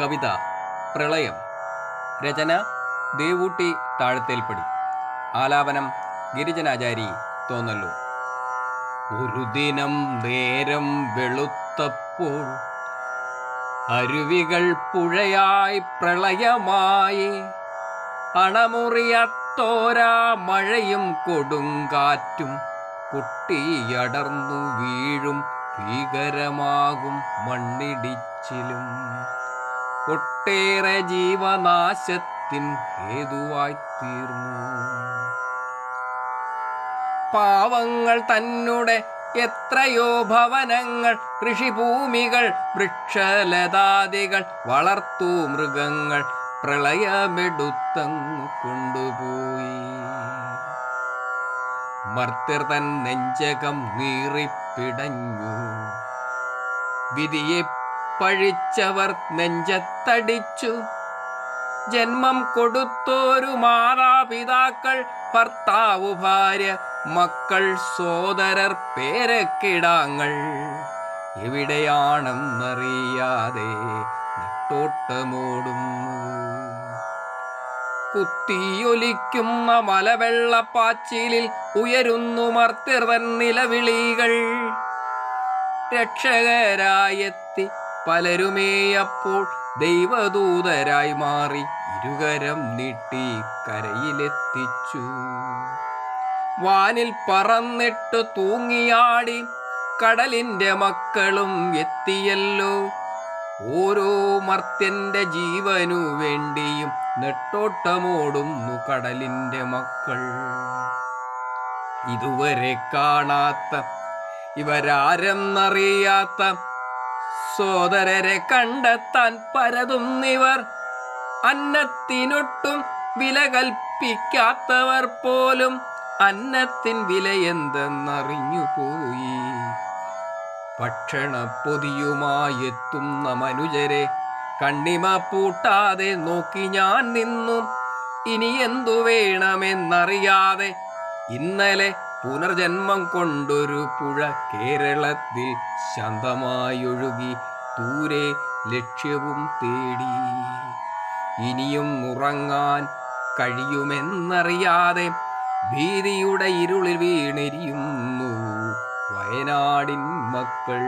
കവിത പ്രളയം രചന ദേവൂട്ടി താഴത്തേൽപ്പടി ആലാപനം ഗിരിജനാചാരി തോന്നല്ലോ ഒരു ദിനം നേരം വെളുത്തപ്പോൾ അരുവികൾ പുഴയായി പ്രളയമായി. അണമുറിയത്തോരാ മഴയും കൊടുങ്കാറ്റും കുട്ടിയടർന്നു വീഴും ഭീകരമാകും മണ്ണിടിച്ചിലും. ഒട്ടേറെ ജീവനാശത്തിൻ ഹേതുവായി തീർന്നു പാവങ്ങൾ തന്നെ എത്രയോ ഭവനങ്ങൾ കൃഷിഭൂമികൾ വൃക്ഷലതാദികൾ വളർത്തു മൃഗങ്ങൾ പ്രളയമെടുത്തങ്ങു കൊണ്ടുപോയി. മർത്യർ തൻ നെഞ്ചകം നീറിപ്പിടഞ്ഞു. വിധിയെ പഴിച്ചവർ നെഞ്ചത്തടിച്ചു. ജന്മം കൊടുത്തോരു മാതാപിതാക്കൾ ഭർത്താവു ഭാര്യ മക്കൾ സോദരർ പേരക്കിടാങ്ങൾ. എവിടെയാണെന്നറിയാതെ നെട്ടോട്ടമോടുന്നു. കുത്തിയൊലിക്കുന്ന മലവെള്ളപ്പാച്ചിലിൽ ഉയരുന്നു മർത്യർവൻ നിലവിളികൾ. രക്ഷകരായെത്തി പലരുമേയപ്പോൾ ദൈവദൂതരായി മാറി ഇരുകരം നീട്ടി കരയിലെത്തിച്ചു. വാനിൽ പറന്നിട്ട് തൂങ്ങിയാടി കടലിന്റെ മക്കളും എത്തിയല്ലോ. ഓരോ മർത്യന്റെ ജീവനു വേണ്ടിയും നെട്ടോട്ടമോടുന്നു കടലിന്റെ മക്കൾ. ഇതുവരെ കാണാത്ത ഇവരാരെന്നറിയാത്ത സോദരരെ കണ്ടെത്താൻ പരതുന്നിവർ അന്നത്തിനൊട്ടും വില കൽപ്പിക്കാത്തവർ പോലും അന്നത്തിൻ വിലയെന്തെന്നറിഞ്ഞു പോയി. ഭക്ഷണ പൊതിയുമായെത്തുന്ന മനുജരെ കണ്ണിമ പൂട്ടാതെ നോക്കി ഞാൻ നിന്നു. ഇനി എന്തു വേണമെന്നറിയാതെ ഇന്നലെ പുനർജന്മം കൊണ്ടൊരു പുഴ കേരളത്തിൽ ശാന്തമായൊഴുകി ദൂരെ ലക്ഷ്യവും തേടി. ഇനിയും ഉറങ്ങാൻ കഴിയുമെന്നറിയാതെ ഭീതിയുടെ ഇരുളിൽ വീണിരിയുന്നു വയനാടിൻ മക്കൾ.